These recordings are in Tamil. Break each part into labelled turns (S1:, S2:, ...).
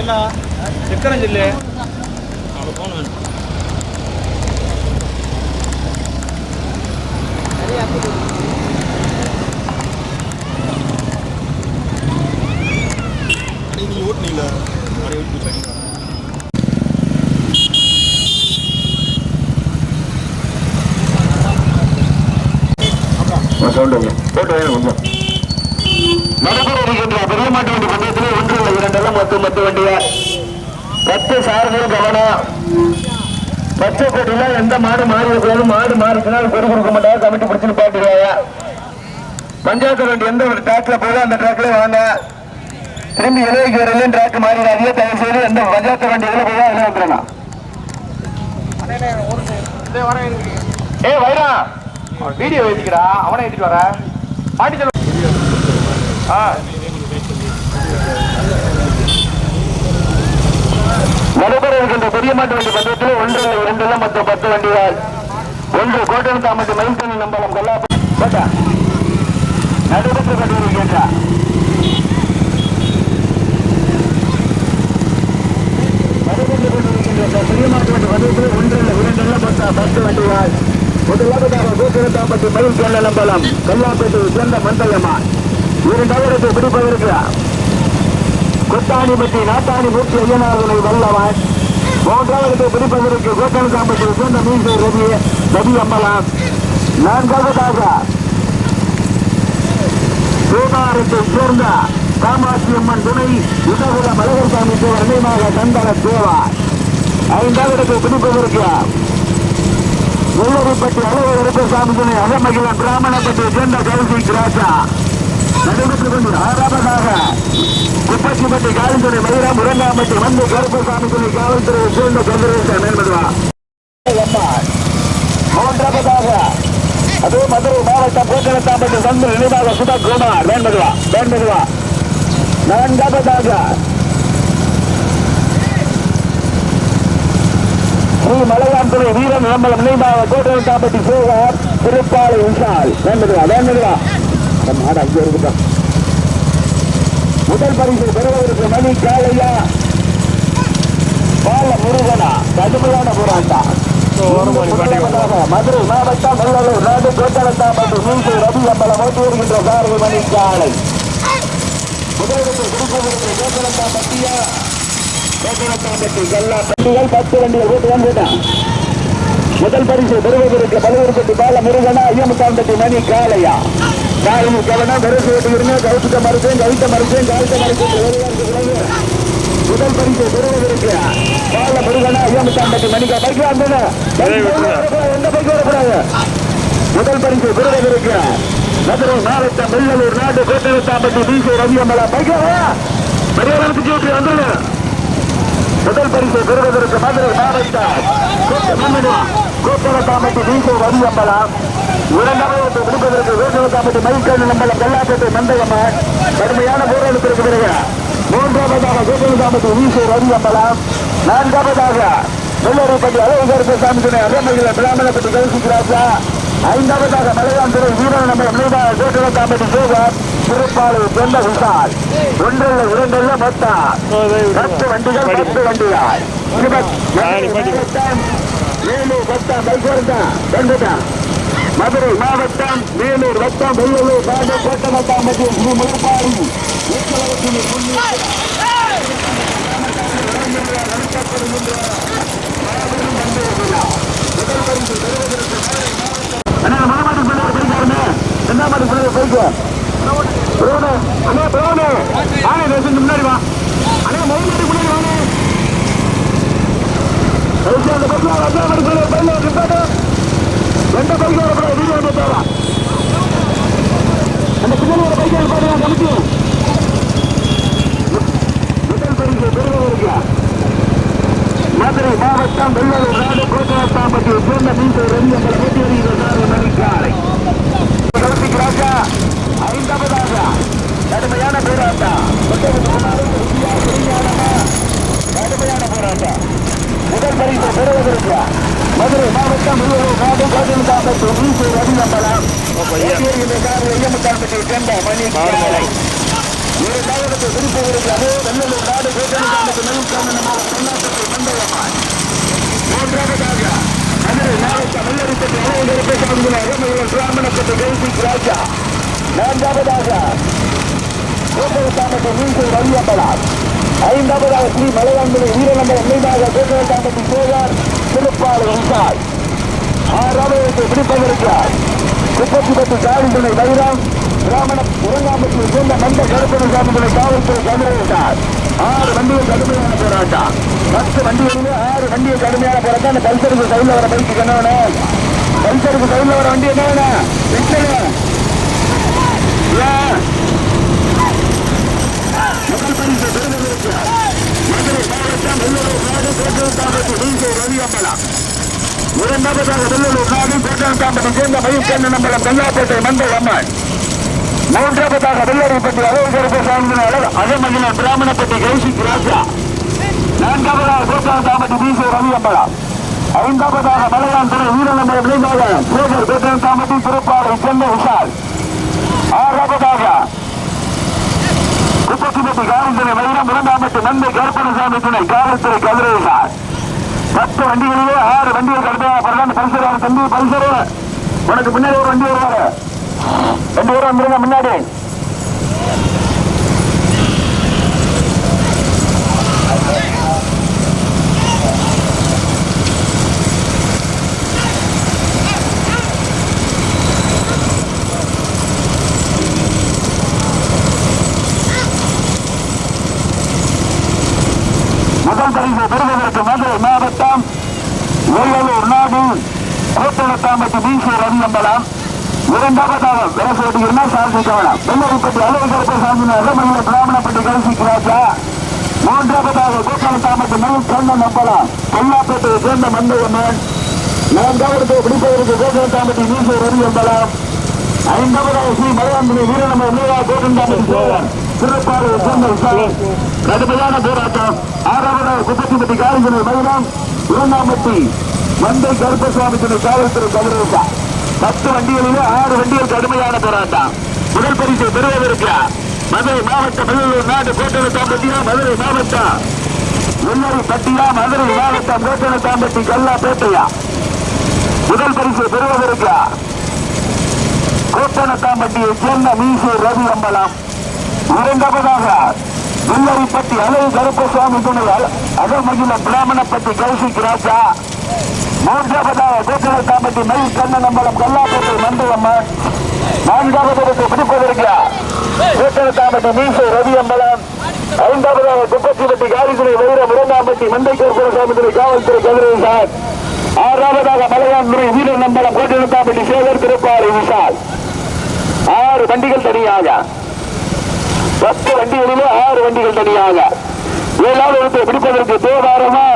S1: வாங்கிட்டு போறான் ஜெல்லா
S2: சக்கரம் சொல்லு
S1: அவனுக்கு ஃபோன் வேணும்
S2: நீ ஓட்டுனீங்களா அப்படியே ஓட்டி
S3: சொல்லுங்க போட்டு நடைபெற இருக்கின்ற பெரிய மாட்டு வண்டி பந்தயத்தில் ஒன்று மொத்த மொத்த பத்து சார்கள் கவனம். பச்சை கொட்டில எந்த மாடு மாறி மாடு மாறிச்சுன்னா அது பெரு கொடுக்க மாட்டாங்க கமிட்டி பிடிச்சுன்னு பாட்டுருவாங்க பஞ்சாயத்து வண்டி எந்த ஒரு ட்ராக்ல போதோ அந்த ட்ராக்ல வாங்க. திரும்பி இலவைக்கு வரலையும் ட்ராக் மாறிடாதீங்க தயவு செய்து எந்த பஞ்சாயத்து வண்டி எதில் போதோ அதில் வந்துடுறேன் ஏ வைரா வீடியோ ஏற்றிக்கிறா அவனை ஏற்றிட்டு வர. பாட்டி சொல்ல. ஆ. நடைபெற இருக்கின்ற பெரிய மாட்டு வண்டி பந்தயத்தில் ஒன்று இரண்டு மொத்தம் பத்து வண்டிகள். ஒன்று கோட்டை தாமத்து மைத்தனி நம்பலம் கொல்லா கோட்டா. நடைபெற்று கொண்டிருக்கின்ற நடைபெற்று கொண்டிருக்கின்ற பெரிய மாட்டு வண்டி பந்தயத்தில் ஒன்று இரண்டு பத்து வண்டிகள். முதலாவதாக நம்பலம் கல்லாப்பேட்டை சேர்ந்த மந்தயமா இரண்டாவது பிடிப்பதற்கு கொத்தாணிப்பட்டி நாட்டாணி மூர்த்தி ஐயனார்களை வல்லவன். மூன்றாவது பிடிப்பதற்கு கோட்டல் காம்பட்டி சேர்ந்த மீன்கள் ரவி ரவி அம்மலாம் நான்காவதாக தேவாரத்தை சேர்ந்த காமாட்சி அம்மன் துணை உதகுல மலகர் சாமி தேவர் நினைவாக சந்தன தேவா. ஐந்தாவது பிடிப்பதற்கு வெள்ளரிப்பட்டி அழகர் சாமி துணை அகமகிழன் பிராமணப்பட்டியை சேர்ந்த கௌசி கிராசா நடைபெற்றுக் கொண்டு ஆறாவதாக குப்பச்சிப்பட்டி காவல்துறை மதுரா முரங்காம்பட்டி வந்து கருப்பசாமி துணை காவல்துறையை சேர்ந்த சந்திரேசன் மேல்மதுவா மூன்றாவதாக அதே மதுரை மாவட்டம் போக்கனத்தாம்பட்டி சந்திர நினைவாக சுதா குமார் மேன்மதுவா மேன்மதுவா நான்காவதாக ஸ்ரீ மலையாந்துறை வீரன் நம்பலம் நினைவாக கோட்டனத்தாம்பட்டி சேகர் திருப்பாலை விஷால் மேன்மதுவா மேன்மதுவா நம்ம ஆடு அங்கே இருக்குதா முதல் பரிசு பெறுவதற்கு மணி காலையா? பால முருகனா கடுமையான போராட்டம். மதுரை மாவட்டம் வெள்ளலூர் நாடு கோட்டலத்தாம் மற்றும் மீசை ரவி அம்பலம் ஓட்டி வருகின்ற சாரதி மணி காலை. முதலிடத்தில் குடிப்பதற்கு கோட்டலத்தாம் பட்டியா? கோட்டலத்தாம் பட்டி எல்லா பண்டிகள் பத்து வண்டிகள் ஓட்டு வந்துட்டான் முதல் பரிசு பெறுவதற்கு பலுவூர்பட்டி பால முருகனா ஐயமுத்தாம்பட்டி மணி காலையா? காலையில் கவனம் பெருசு ஓட்டுகிறீங்க கவுத்த மறுத்தேன் கவித்த மறுத்தேன் கவித்த மறுத்தேன் முதல் பரிசு பெறுவதற்கு பால முருகனா ஐயமுத்தாம்பட்டி மணிக்கா பைக்கு வந்தன எந்த பைக்கு வரக்கூடாது? முதல் பரிசு பெறுவதற்கு மதுரை மாவட்டம் வெள்ளலூர் நாடு கோட்டரத்தாம்பட்டி பிசி ரவி அம்மலா பைக்கு மரியாதை ஜோட்டி வந்துடுங்க முதல் பரிசு பெறுவதற்கு மதுரை மாவட்டம் கோட்டரத்தாம்பட்டி பிசி ரவி அம்மலா இரண்டாவது விடுப்பதற்கு வேசவத்தாம்பட்டி மயில்கல் நம்பலம் கல்லாப்பேட்டை மந்தகம்மன் கடுமையான போராட்டத்திற்கு பிறகு மூன்றாவதாக கோட்டரத்தாம்பட்டி பிசி ரவி அம்மலம் நான்காவதாக வெள்ளரிப்பட்டி அழகருக்கு சாமி துணை அகமகில பிராமணப்பட்டி கௌசிக்ராஜா ஐந்தாவதாக மலையாந்துறை வீரன் நம்பலம் நினைவாக கோட்டரத்தாம்பட்டி சேகர் திருப்பாலை சொந்த விசால் ஒன்றல்ல இரண்டல்ல மொத்தம் பத்து வண்டிகள் பத்து வண்டிகள். வேலூர் வட்டம் பைக்கோர்தான் வெங்கடா மதுரை மாவட்டம் மேலூர் வட்டம் வெள்ளலூர் நாடு கோட்டமட்டாம் மற்றும் ஸ்ரீ முழுப்பாடி முன்னாடி வா. அண்ணா மொழிநாட்டு முன்னாடி வாங்க. அந்த பக்கம் அண்ணா மறுபடியும் எந்த பைக்கு வரக்கூடாது வீடியோ வந்து தேவை. அந்த பின்னாடி ஒரு பைக்கு பாருங்க கமிட்டி முதல் பரிசு பெறுவதற்கு மதுரை மாவட்டம் வெள்ளலூர் நாடு கோட்டரத்தாம்பட்டி சேர்ந்த மீன்சை ரவி எங்களை போட்டி வருகிற சார் மணிக்காலை கௌசிக் ராஜா ஐந்தாவதாக. கடுமையான போராட்டம். கடுமையான போராட்டம். முதல் பரிசு பெறுவதற்கு மதுரை மாவட்டம் முழுவதும் நாடு கோட்டரத்தாம்பட்டி மீன்சை ரவி அம்பலம் ஐயமுத்தாம்பட்டி சேர்ந்த மணி காலை. இரண்டாவது திருப்பூருக்கு அதே வெள்ளலூர் நாடு கோட்டனுக்கு மந்தயமான் மூன்றாவதாக மதுரை மாவட்ட வெள்ளரிப்பட்டி அலுவலகத்தை சார்ந்துள்ள அகமையில் பிராமணப்பட்ட கௌசிக் ராஜா. நான்காவதாக மீன்சூர் ரவியம்பலார் ஐந்தாவதாக ஸ்ரீ மலையாண்மலை வீரநம்பர் நினைவாக கோட்டரத்தாமட்டி சோழர் திருப்பாளர் வந்தார் ஆறாவது பிடிப்பதற்கார் குப்பத்திபத்து காவல்துறை வைரம் பிராமண உறங்காமத்தில் சேர்ந்த மந்த கருப்பணி சாமிகளை காவல்துறை கதிரையிட்டார் ஆறு வண்டிகள் கடுமையான போராட்டம். பத்து வண்டிகளிலே ஆறு வண்டிகள் கடுமையான போராட்டம். அந்த பல்சருக்கு சைடில் வர பைக்கு கண்ணவன பல்சருக்கு சைடில் வர வண்டி என்ன விட்டல முதல் பரிசு பெறுவதற்கு மதுரை மாவட்டம் வெள்ளூர் நாடு கோட்டை நீங்க ரவியம்பலம் இரண்டாவதாக வெள்ளூர் நாடு கோட்டை சேர்ந்த மயிர்கண்ண நம்பலம் கல்லாப்பேட்டை மந்தை அம்மன் மூன்றாவதாக வெள்ளரிப்பட்டி அலுவலகருக்கு சார்ந்த அகமகிழன் பிராமணப்பட்டி கௌசிக் ராஜா நான்காவதாக கோட்டாந்தாமட்டி பீசு ரவியம்பலம் ஐந்தாவதாக மலையான் துறை வீரநம்பரம் திருப்பாறை சென்னை விஷால் ஆறாவதாக குப்பத்திபட்டி காவல்துறை வைரம் இரண்டாமட்டு நன்மை கருப்பணசாமி துணை. காவல்துறை கதிரேசார் பத்து வண்டிகளிலே ஆறு வண்டிகள் கடத்தப்படலாம் பரவாயில்ல தம்பி பரிசுரு உனக்கு முன்னாடி ஒரு வண்டி வருவாரு. ரெண்டு பேரும் வந்துருங்க முன்னாடி. முதல் பரிசு பெறுவதற்கு மதுரை மாவட்டம் வெள்ளலூர் நாடு கோட்டணத்தாம்பட்டி பிசி ரவியம்பலம். இரண்டாவதாக விவசாயத்துக்கு என்ன சாதிக்க வேணாம் வெள்ளரிப்பட்டி அலுவலகத்தை சார்ந்த இளமணிய பிராமணப்பட்டி கௌசிக் ராஜா. மூன்றாவதாக கோட்டணத்தாம்பட்டி மயில் கண்ணன் நம்பலாம் கொல்லாப்பேட்டையை சேர்ந்த மந்தையம்மன் நான்காவது பிடிப்பதற்கு ஸ்ரீ திருப்பாறு கடுமையான போராட்டம். ஆறாவதாக குப்பத்திப்பட்டி காரிஜன மயிலம் இரண்டாம்பட்டி மந்தை கருப்பசுவாமி துணை காவல்துறை கதிரேசா. பத்து வண்டிகளிலே ஆறு வண்டிகள் கடுமையான போராட்டம். முதல் பரிசு பெறுவதற்கு மதுரை மாவட்டம் வெள்ளூர் நாடு கோட்டணத்தாம்பட்டியா மதுரை மாவட்டம் வெள்ளரி பட்டியா மதுரை மாவட்டம் கோட்டணத்தாம்பட்டி கல்லாப்பேட்டையா முதல் பரிசு கோட்டணத்தாம்பட்டியை சேர்ந்த மீசூர் ரவி அம்பலம் இரண்டாவதாக வெள்ளரிப்பட்டி அலை கருப்பசுவாமி துணை அகமகில பிராமணப்பட்டி கௌசிக் ராஜா. மூன்றாவதாக கோட்டணத்தாம்பட்டி மயில் கண்ணன் அம்பலம் கல்லாப்பேட்டை மந்திரம்மன் நான்காவது பிடிப்பதற்கு கோட்டணத்தாம்பட்டி மீசை ரவி அம்பலம் ஐந்தாவதாக குப்பத்திப்பட்டி காரித்துறை வைர இரண்டாம்பட்டி மந்தை கருப்பசாமி துறை காவல்துறை கதிரேசான். ஆறாவதாக மலையான்துறை வீரர் நம்பலம் கோட்டணத்தாம்பட்டி சேகர் திருப்பாறை விசால் ஆறு வண்டிகள் தனியாக. பத்து வண்டிகளிலே ஆறு வண்டிகள் தனியாக. ஏழாவது இடத்தை பிடிப்பதற்கு தேவாரமா?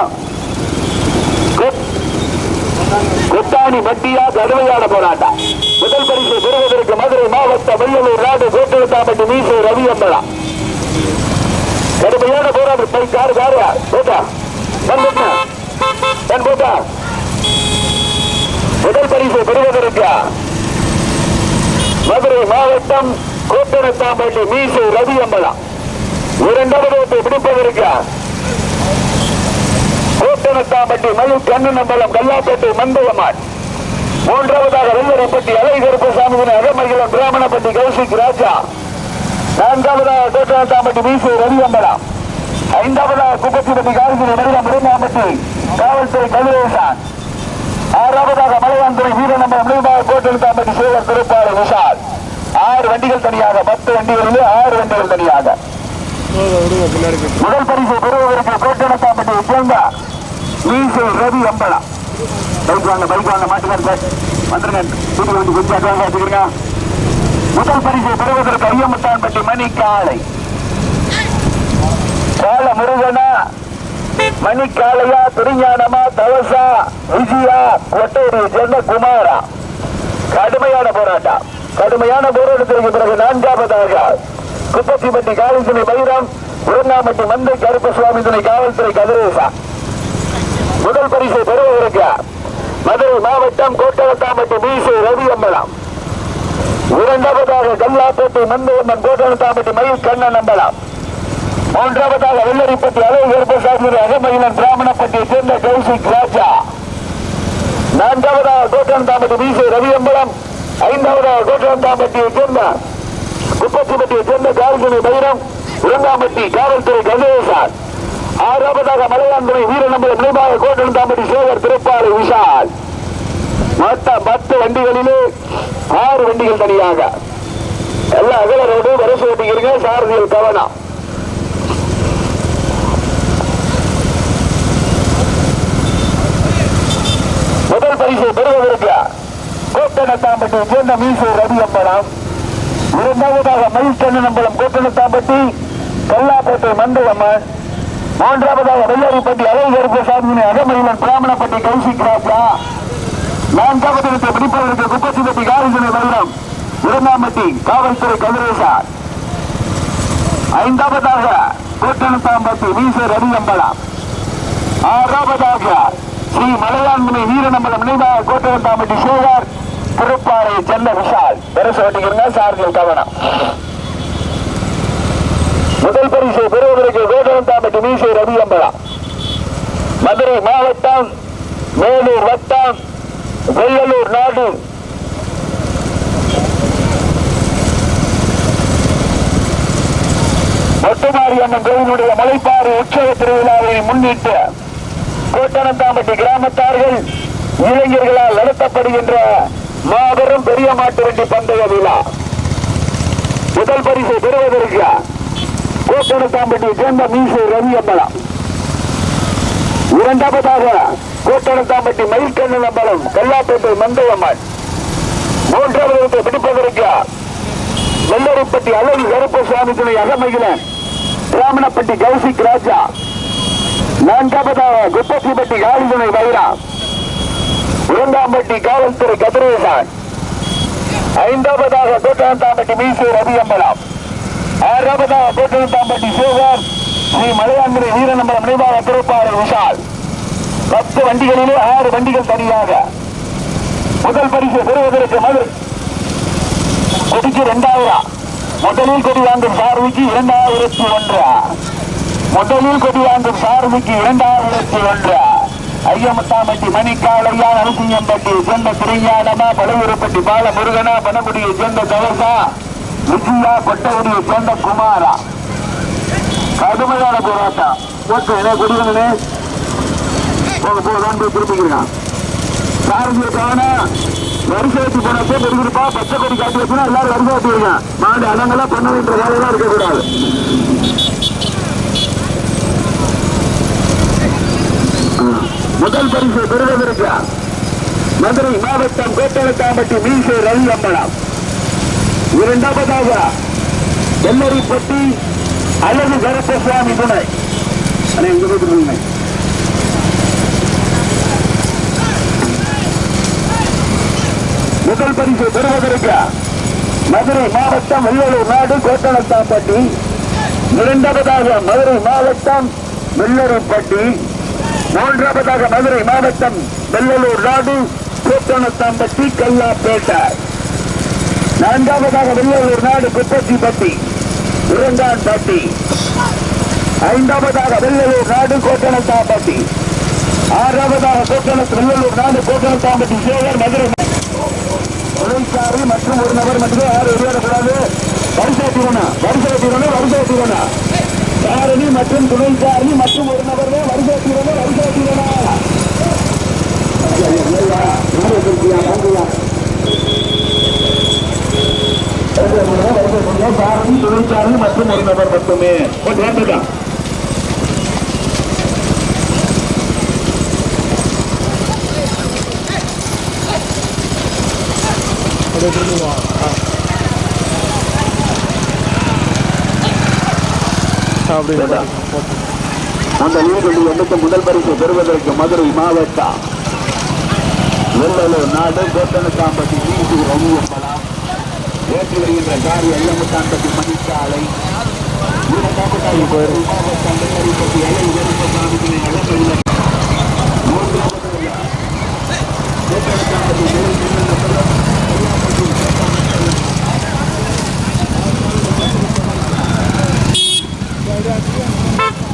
S3: கொத்தாணி மட்டியா கடுமையான போராட்டம். முதல் பரிசு பெறுவதற்கு மதுரை மாவட்ட வெள்ளலூர் நாடு கோட்டெழுத்தாப்பட்டு மீசை ரவி அம்பலா. கடுமையான போராட்டம். பை காரு காரு. போட்டா. வந்துட்டா நான் போட்டா. முதல் பரிசு பெறுவதற்கு மதுரை மாவட்டம் கோட்டணத்தாம்பட்டி மீசு ரவி அம்பலா இரண்டாவது இடத்தை பிடிப்பதற்கு கோட்டணத்தாம்பட்டி மலு கண்ணன் அம்பலம் கல்லாப்பேட்டை மந்தையம்மாள் மூன்றாவதாக வெள்ளரிப்பட்டி அலை கருப்பசாமி அகமகிலம் பிராமணப்பட்டி கௌசிக் ராஜா. நான்காவதாக கோட்டணத்தாம்பட்டி மீசு ரவி அம்பலம். ஐந்தாவதாக குப்பத்திப்பட்டி காவிரி மனிதம் முருகாம்பட்டி காவல்துறை கதிரேசான். ஆறாவதாக மலையாந்துறை வீரநம்பரம் நிர்வாக கோட்டெழுத்தாம்பட்டி சேகர் திருப்பாறை விஷால். ஆறு வண்டிகள் தனியாக பத்து வண்டிகளிலே ஆறு வண்டிகள் தனியாக. முதல் பரிசு பெறுவதற்கு கோட்டெழுத்தாம்பட்டியை சேர்ந்த ஈசை ரவி அம்பலம் பைக் வாங்க பைக் வாங்க மாட்டுக்காரு சார் வந்துருங்க. வீட்டுக்கு வந்து கொஞ்சம் வச்சுக்கிறீங்க. முதல் பரிசு பெறுவதற்கு ஐயமுத்தான்பட்டி மணி காலை கால முருகனா மணி காளையா திருஞானமா தவசா விஜயா கொட்டையை சேர்ந்த குமாரா கடுமையான போராட்டம். கடுமையான போராட்டத்திற்கு பிறகு நான்காவதாக குப்பத்திப்பட்டி காவல்துறை பைரம் உருண்ணாமட்டி மந்தை கருப்ப சுவாமி துணை காவல்துறை கதிரேசா. முதல் பரிசை பெறுவதற்கு மதுரை மாவட்டம் கோட்டகத்தாம்பட்டி மீசை ரவி அம்பலம் இரண்டாவதாக கல்லாப்பேட்டை மந்தையம்மன் கோட்டனத்தாம்பட்டி மயில் கண்ணன் அம்பலம் மூன்றாவதாக வெள்ளரிப்பட்டி அழகு கருப்பசாமி அகமயிலன் பிராமணப்பட்டியை சேர்ந்த கௌசிக் ராஜா. நான்காவதாக கோட்டனத்தாம்பட்டி ரவி அம்பலம் ஐந்தாவதாக கோட்டனத்தாம்பட்டியை சேர்ந்த குப்பச்சிப்பட்டியை சேர்ந்த காவல்துறை பைரம் உரங்காம்பட்டி காவல்துறை கணேசன் ஆறாவதாக மலையாந்துறை வீரநம்பலம் நினைவாக கோட்டனத்தாம்பட்டி சேவர் திருப்பாலை விஷால். மொத்தம் பத்து வண்டிகளிலே ஆறு வண்டிகள் தனியாக. எல்லா அகல ரோடு வரிசை ஓட்டிக்கிறீங்க சாரதியில் கவனம் முதல் பரிசு பெறுவதற்கு கோட்டனத்தாம்பட்டி சேர்ந்த மீசூர் ரவி அம்பலம் இரண்டாவதாக மயில்கண்ணன் அம்பலம் கோட்டனத்தாம்பட்டி கல்லாப்பேட்டை மந்தவம்மன் மூன்றாவதாக வெள்ளாரிப்பட்டி அழகருப்பு சாமி அகமயிலன் பிராமணப்பட்டி கௌசிக் ராஜா நான்காவது இடத்தை பிடிப்பதற்கு குப்பசிபட்டி காரிஜன வைரம் இரண்டாம்பட்டி காவல்துறை கதிரேசா. ஐந்தாவதாக கோட்டனத்தாம்பட்டி வீச ரவி அம்பலம் ஆறாவதாக ஸ்ரீ மலையாண்மை வீரநம்பலம் நினைவாக கோட்டனத்தாம்பட்டி சேகர் திருப்பாறை செல்ல விஷால். பெருசு ஓட்டிக்கிறங்க சார்கள் கவனம். முதல் பரிசு பெறுவதற்கு கோட்டனத்தாம்பட்டி மீசை ரவி அம்பலம். மதுரை மாவட்டம் மேலூர் வட்டம் வெள்ளலூர் நாடு. மொட்டுமாரி அம்மன் கோவிலுடைய மலைப்பாறு உற்சவ திருவிழாவை முன்னிட்டு கோட்டனத்தாம்பட்டி கிராமத்தார்கள் இளைஞர்களால் நடத்தப்படுகின்ற மாபெரும் பெரிய மாட்டு வண்டி பந்தய விழா. முதல் பரிசை பெறுவதற்கு கோட்டனத்தாம்பட்டி சேர்ந்த மீசு ரவி அம்பலம். இரண்டாவதாக கோட்டனத்தாம்பட்டி மயில்கண்ணன் அம்பலம் கல்லாப்பேட்டை மந்தையம்மன் மூன்றாவது பிடிப்பதற்கு வெள்ளரிப்பட்டி அழகு கருப்பு சுவாமி துணை அகமகிலன் பிராமணப்பட்டி கௌசிக் ராஜா. நான்காவதாக குப்பச்சிப்பட்டி காளிதுணை வைரா இரண்டாம்பட்டி காவல்துறை கதிரேசன். ஐந்தாவதாக கோட்டனத்தாம்பட்டி மீசை ரவி அம்பலம் ஆறாவதாக கோட்டனத்தாம்பட்டி சேகர் ஸ்ரீ மலையாந்திரை வீரநம்பலம் நினைவாக திருப்பாறை விஷால். பத்து வண்டிகளிலே ஆறு வண்டிகள் தனியாக. முதல் பரிசு பெறுவதற்கு மதுரை. கொடிக்கு இரண்டாயிரம் முதலில் கொடி வாங்கும் சாரதிக்கு இரண்டாயிரத்தி ஒன்று. முதலில் கொடி சாரதிக்கு இரண்டாயிரத்தி ஒன்று. ஐயமுத்தாம்பட்டி மணிக்காலையா நரசிங்கம்பட்டி சொந்த திருஞானமா பழையூரப்பட்டி பால முருகனா பனகுடியை சேர்ந்த கவசா விஜயா கொட்டகுடியை சேர்ந்த குமாரா கடுமையான போராட்டம். ஓகே என்ன குடிக்கணுமே போக திருப்பிக்கிறான். சாரதியை கவனம் வரிசைக்கு போனப்போ பெருகிருப்பா பச்சை கொடி காட்டி வச்சுன்னா எல்லாரும் வரிசை வெட்டி மாடு அடங்கெல்லாம் பண்ண வேண்டிய வேலையெல்லாம் இருக்கக்கூடாது. முதல் பரிசு பெறுவதற்கு மதுரை மாவட்டம் கோட்டலத்தாம்பட்டி மீசை ரவி அம்பலம். இரண்டாவதாக எல்லரிப்பட்டி அழகு கருப்பசுவாமி துணை. முதல் பரிசு பெறுவதற்கு மதுரை மாவட்டம் வெள்ளலூர் நாடு கோட்டணத்தாம்பட்டி இரண்டாவதாக மதுரை மாவட்டம் வெள்ளூர்பட்டி மூன்றாவதாக மதுரை மாவட்டம் வெள்ளலூர் நாடு கூட்டணத்தாம்பட்டி கல்லாப்பேட்டை. நான்காவதாக வெள்ளலூர் நாடு குப்பத்தி பட்டி இரண்டாம்பட்டி ஐந்தாவதாக வெள்ளலூர் நாடு கோட்டணத்தாம்பட்டி ஆறாவதாக கோட்டணத்து வெள்ளலூர் நாடு கோட்டணத்தாம்பட்டி சேகர் மதுரை. தொழிற்சாலை மற்றும் ஒரு நபர் மட்டுமே யாரும் வெளியேறக்கூடாது வரிசை தீவனா வரிசை தீவனா வரிசை தீவனா சாரணி மற்றும் துணைச்சாரணி மற்றும் ஒரு நபர் வரிசை தீவனா வரிசை தீவனா சாரணி துணைச்சாரணி மற்றும் ஒரு நபர் மட்டுமே. வேண்டுதான்
S2: அப்படியே திரும்பி
S3: அந்த நீர்வழி எண்ணுக்கு முதல் பரிசு பெறுவதற்கு மதுரை மாவட்டம். வெள்ளலூர் நாடு கோட்டனுக்காம்பட்டி நீதி ரவியம்பலம் ஏற்றி வருகின்ற காரி ஐயமுத்தாம்பட்டி மணிச்சாலை மாவட்டம் Gracias.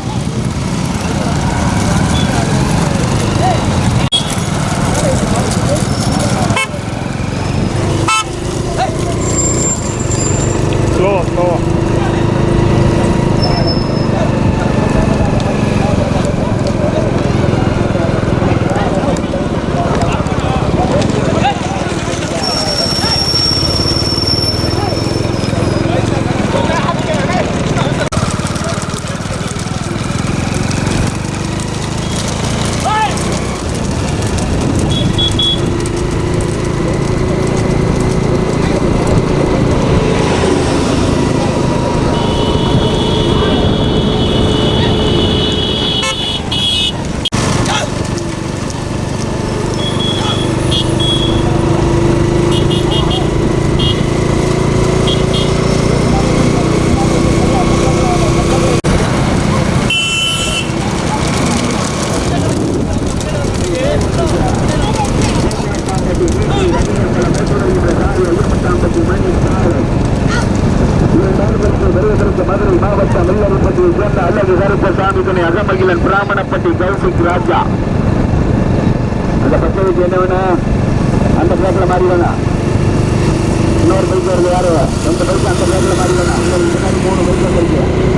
S3: இன்னொரு பைக் வருது யாரு? ரெண்டு பைக் அந்த பேக்கில் மாறி உங்களுக்கு முன்னாடி மூணு பைக்கில் வந்துருக்கு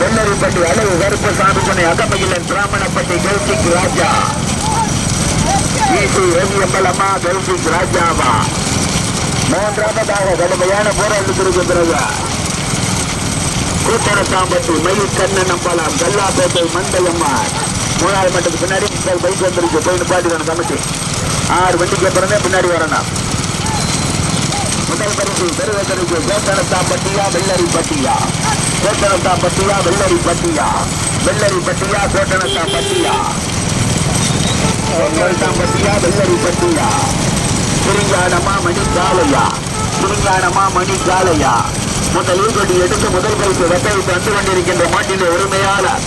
S3: வெள்ளரிப்பட்டி அளவு கருப்பு சாமி பண்ணி அகமகிலன் பிராமணப்பட்டி கௌசிக் ராஜா. ஈசி ரவி அம்பலமா கௌசிக் ராஜாவா. மூன்றாவதாக கடுமையான போராட்டத்திற்கு பிறகு கூட்டணத்தாம்பட்டி மயில் கண்ணன் அம்பலம் கல்லாப்பேட்டை மண்டலம்மா மூணாவது மட்டத்துக்கு பின்னாடி பைக் வந்துருக்கு. போய் நிப்பாட்டிடணும் கமிட்டி. ஆறு வண்டிக்கு அப்புறமே பின்னாடி வரணும். முதல் பரிசு பெருவதற்கு கோட்டணத்தாம்பட்டியா வெள்ளரி பட்டியா கோட்டணத்தாம்பட்டியா வெள்ளரி பட்டியா வெள்ளரி பட்டியா கோட்டணத்தாம்பட்டியா கோட்டணத்தாம்பட்டியா வெள்ளரி பட்டியா சிறுங்கானமா மணி காலையா சிறுங்கானமா மணி காலையா முதல் கொண்டு எடுத்து முதல் பரிசு வெட்டை தந்து கொண்டிருக்கின்ற மாட்டின் உரிமையாளர்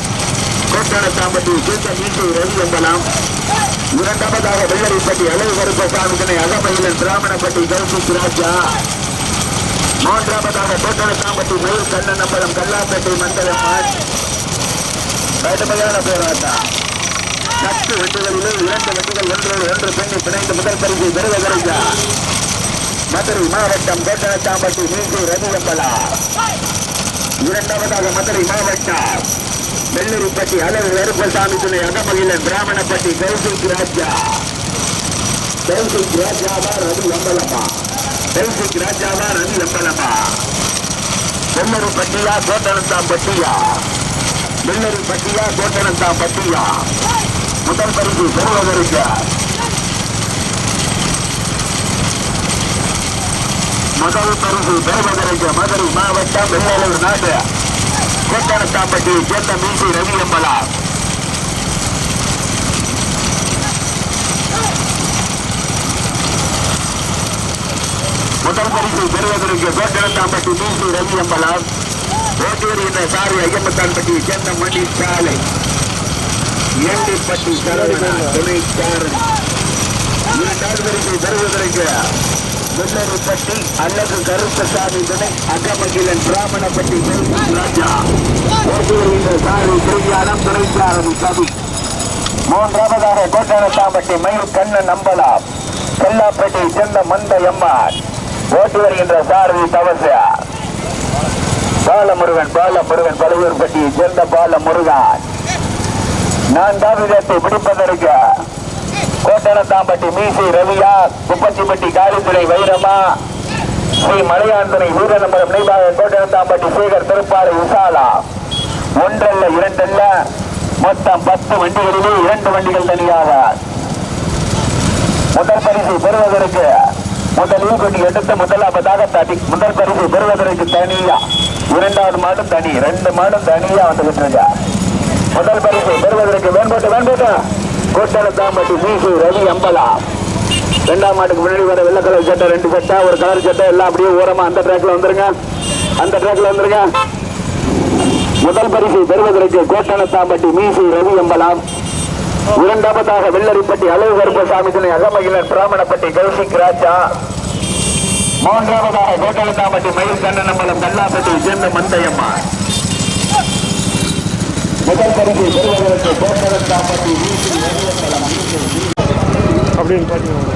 S3: கோட்டணத்தாம்பட்டி சீத்த மீட்டு ரவி என்பலாம் இரண்டாவதாக வெள்ளரிப்பட்டி அழகு கருப்பசாமிதனை அகமயிலன் பிராமணப்பட்டி கௌசிக் ராஜா மூன்றாவதாக கோட்டணத்தாம்பட்டி மயில் கண்ணன் அம்பலம் கல்லாப்பேட்டை மண்டலம்மான் கடுமையான போராட்டம். பத்து வெட்டுகளிலே இரண்டு வெட்டுகள் ஒன்றோடு ஒன்று பெண்ணி பிணைந்து முதல் பரிசு பெறுவதற்கு மதுரை மாவட்டம் கோட்டணத்தாம்பட்டி ரவி ரவியம்பலா இரண்டாவதாக மதுரை மாவட்டம் வெள்ளரிப்பட்டி அளவு கருப்பசாமி துணை அகமகிலன் பிராமணப்பட்டி கௌசிக் ராஜா. கௌசிக் ராஜாவா ரவி அம்பலம்மா. கௌசிக் ராஜாவா ரவி அம்பலம்மா. வெள்ளரி பட்டியா கோட்டனந்தாம் பட்டியா? வெள்ளரிப்பட்டியா பட்டியா? வெள்ளரிப்பட்டியா கோட்டணத்தாம்பட்டியா முதல் பரிசு பெறுவதற்கு. முதல் பரிசு பெறுவதற்கு மதுரை மாவட்டம் வெள்ளலூர் நாடு. கோட்டணத்தாம்பட்டியை சேர்ந்த மீசி ரவி அம்பலா. முதல் பரிசு பெறுவதற்கு கோட்டரத்தாம்பட்டி மீசி ரவி அம்பலா. ஓட்டூர் என்ற சாரி ஐயப்பத்தான்பட்டியை சேர்ந்த மணி சாலை ஏண்டிப்பட்டி சரவணா துணைக்காரன் இரண்டாவது பரிசு பெறுவதற்கு முன்னூறுப்பட்டி அல்லது கருப்பசாமி துணை அகமகிலன் பிராமணப்பட்டி கௌதம் ராஜா. ஓட்டூர் திருஞானம் துணைக்காரன் கவி. மூன்றாவதாக கோட்டாரத்தாம்பட்டி மயில் கண்ணன் நம்பலாம். செல்லாப்பேட்டை சேர்ந்த மந்த எம்மான் ஓட்டி வருகின்ற சாரதி தவசா. பாலமுருகன் பாலமுருகன் பழுவூர்பட்டியை சேர்ந்த பாலமுருகன் நான் இடத்தை பிடிப்பதற்கு கோட்டனத்தாம்பட்டி மீசி ரவியா குப்பச்சிப்பட்டி காரித்துறை வைரமா ஸ்ரீ மலையாந்தனை வீரநம்பரம் நினைவாக கோட்டனத்தாம்பட்டி சேகர் திருப்பாறை விசாலா ஒன்றல்ல இரண்டல்ல மொத்தம் பத்து வண்டிகளிலே இரண்டு வண்டிகள் தனியாக. முதல் பரிசு பெறுவதற்கு முதலில் கொண்டு எடுத்து முதலாவதாக தனி முதல் பரிசு பெறுவதற்கு தனியா. இரண்டாவது மாடும் தனி ரெண்டு மாடும் தனியா வந்துகிட்டு இருக்கா. முதல் பரிசு பெறுவதற்கு வேண்போட்டு வேண்போட்டு. கோட்டலத்தாம்பட்டி மீசு ரவி அம்பலா. ரெண்டாம் மாட்டுக்கு முன்னாடி வர வெள்ளை கலர் சட்டை ரெண்டு சட்டை ஒரு கலர் சட்டை எல்லாம் அப்படியே ஓரமா அந்த ட்ராக்ல வந்துருங்க. அந்த ட்ராக்ல வந்துருங்க. முதல் பரிசு பெறுவதற்கு கோட்டலத்தாம்பட்டி மீசு ரவி அம்பலாம் இரண்டாவதாக வெள்ளரிப்பட்டி அழகு கருப்பசாமி துணை அகமகிழன் பிராமணப்பட்டி கௌசிக் ராஜா. மூன்றாவதாக கோட்டலத்தாம்பட்டி மயில் கண்ணன் அம்பலம் கல்லாப்பட்டி சேர்ந்த மந்தையம்மா முதல் பரிசு பெறுவதற்கு போக்குவரத்தாம்பட்டி வீசி
S2: அப்படின்னு பார்த்தீங்கன்னா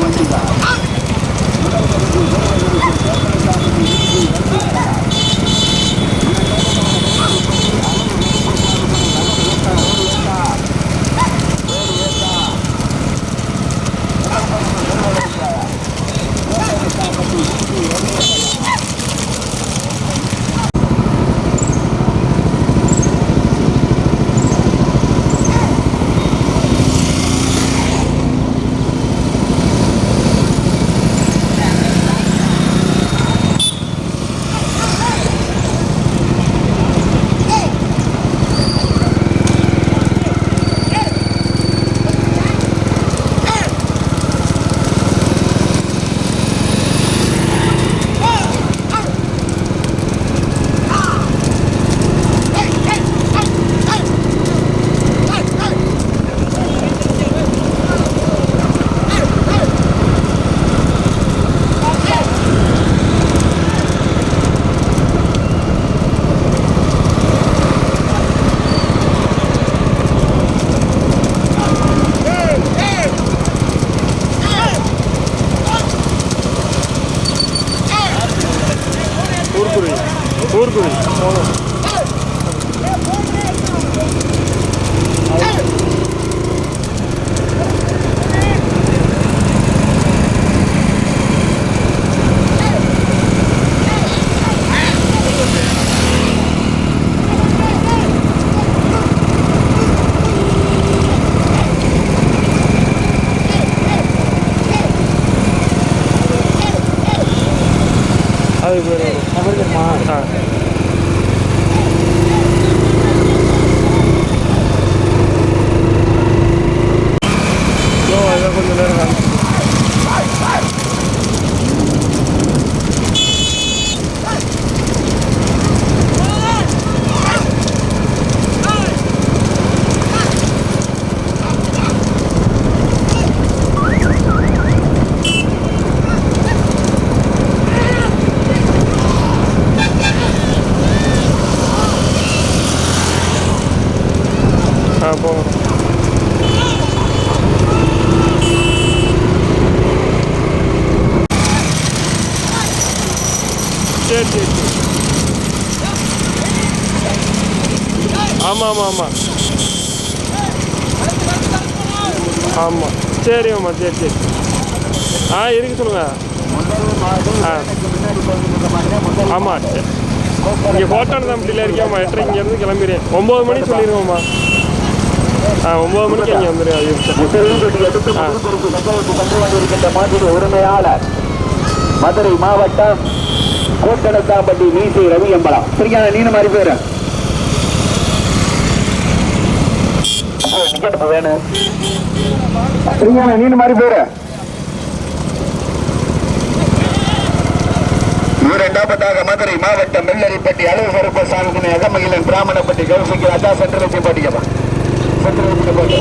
S2: வண்டிதான் ஆமாம் ஆமாம் ஆமாம் சரி ஆமாம் சரி சரி. ஆ இருக்கு சொல்லுங்க. ஆ. ஆமாம் இங்கே கோட்டான தம்பட்டியில் இருக்கேம்மா எட்டரை இங்கேருந்து கிளம்பிடுறேன். ஒம்பது மணிக்கு சொல்லிடுவோம்மா. ஆ ஒம்பது மணிக்கு இங்கே வந்துடுறேன்
S3: உரிமையாளர் மதுரை மாவட்டம் கோட்டடத்தாம்பட்டி மீசை ரவி அம்பலம். சரியான நீன மாதிரி பேரு வேணும் சரியான நீன மாதிரி பேரு இரண்டாவதாக மதுரை மாவட்டம் வெள்ளரிப்பட்டி அழகு கருப்ப சாமித்தினை அகமகிலன் பிராமணப்பட்டி கௌசிக்கு ராஜா சென்று வச்சு பாட்டிக்கப்பா சென்று வச்சு பாட்டு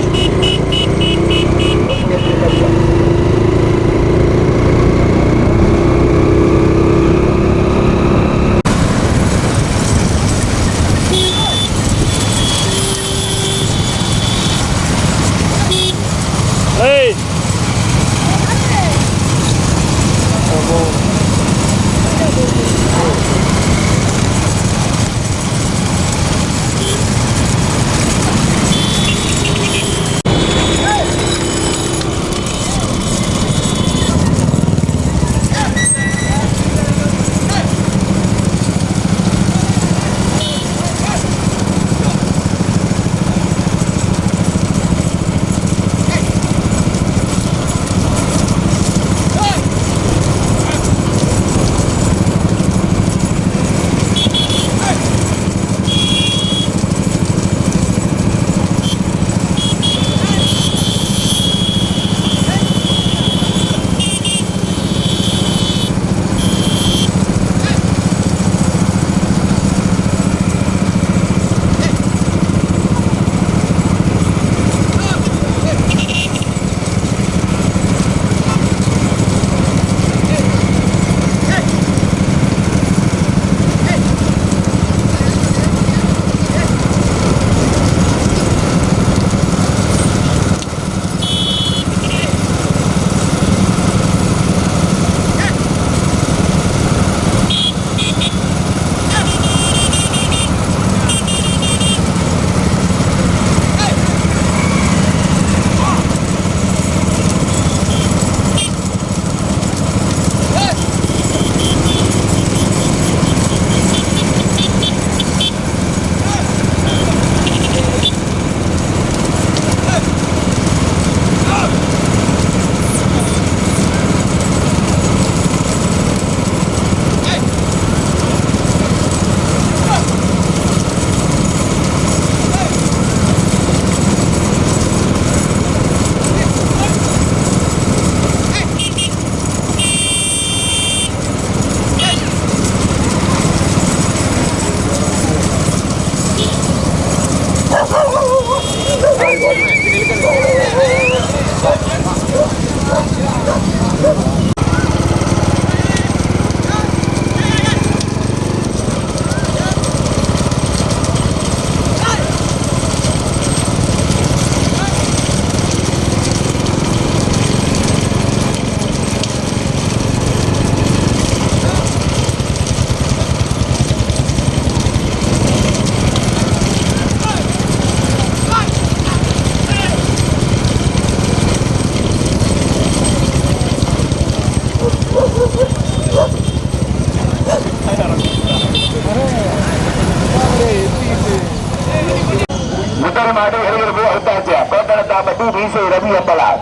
S3: கோட்டணத்தாம்பட்டி மீசை ரவி அம்பலார்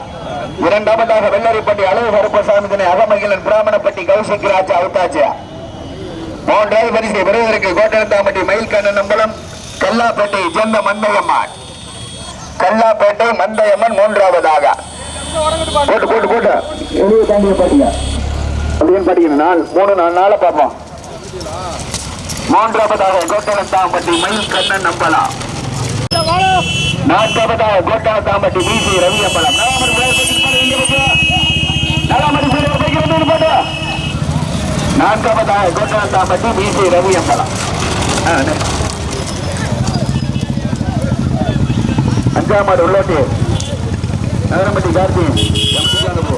S3: இரண்டாவதாக வெள்ளரிப்பட்டி அழகு கருப்பசாமி தினை அகமகிலன் பிராமணப்பட்டி கௌசிக் ராஜா அவுத்தாச்சு மூன்றாவது பரிசை பெறுவதற்கு கோட்டரத்தாம்பட்டி மயில்கண்ணன் நம்பலம் கல்லாப்பேட்டை சேர்ந்த மந்தையம்மான் கல்லாப்பேட்டை மந்தையம்மன் மூன்றாவதாக. போட்டு போட்டு போட்டு. வெளியே தாண்டிய பாட்டியா? அப்படின்னு நாள் மூணு நாலு நாளை பார்ப்போம். மூன்றாவதாக கோட்டரத்தாம்பட்டி மயில் கண்ணன் நம்பலாம் நாற்பதா கோட்டா தாம்பட்டி பிசி ரவி அம்பலம் நலாமணி சூரியன் போய்க்கிறது பிசி ரவி அம்பலம் அஞ்சாம் ஆடு உள்ளோட்டி நகரம்பட்டி கார்த்தி. எம்சி போ